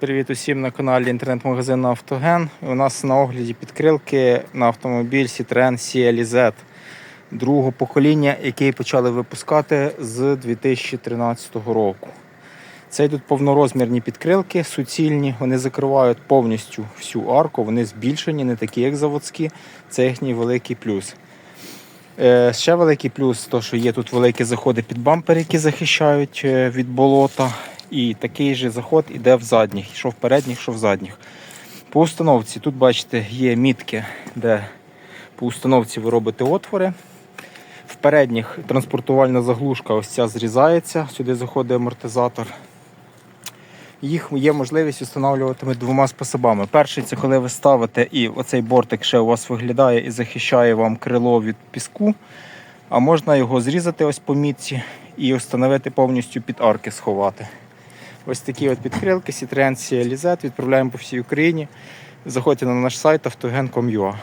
Привіт усім на каналі інтернет-магазину Автоген. У нас на огляді підкрилки на автомобіль Citroen CLZ другого покоління, який почали випускати з 2013 року. Це йдуть повнорозмірні підкрилки, суцільні, вони закривають повністю всю арку, вони збільшені, не такі, як заводські. Це їхній великий плюс. Е, Ще великий плюс, то, що є тут великі заходи під бампер, які захищають е, від болота. І такий же заход іде в задніх, що в передніх, що в задніх. По установці тут, бачите, є мітки, де по установці ви робите отвори. В передніх транспортувальна заглушка ось ця зрізається, сюди заходить амортизатор. Їх є можливість встановлювати двома способами. Перший це коли ви ставите і оцей бортик ще у вас виглядає і захищає вам крило від піску. А можна його зрізати ось по мітці і встановити повністю під арки сховати. Ось такі от підкрилки Citroen CLZ відправляємо по всій Україні. Заходьте на наш сайт автоген.com.ua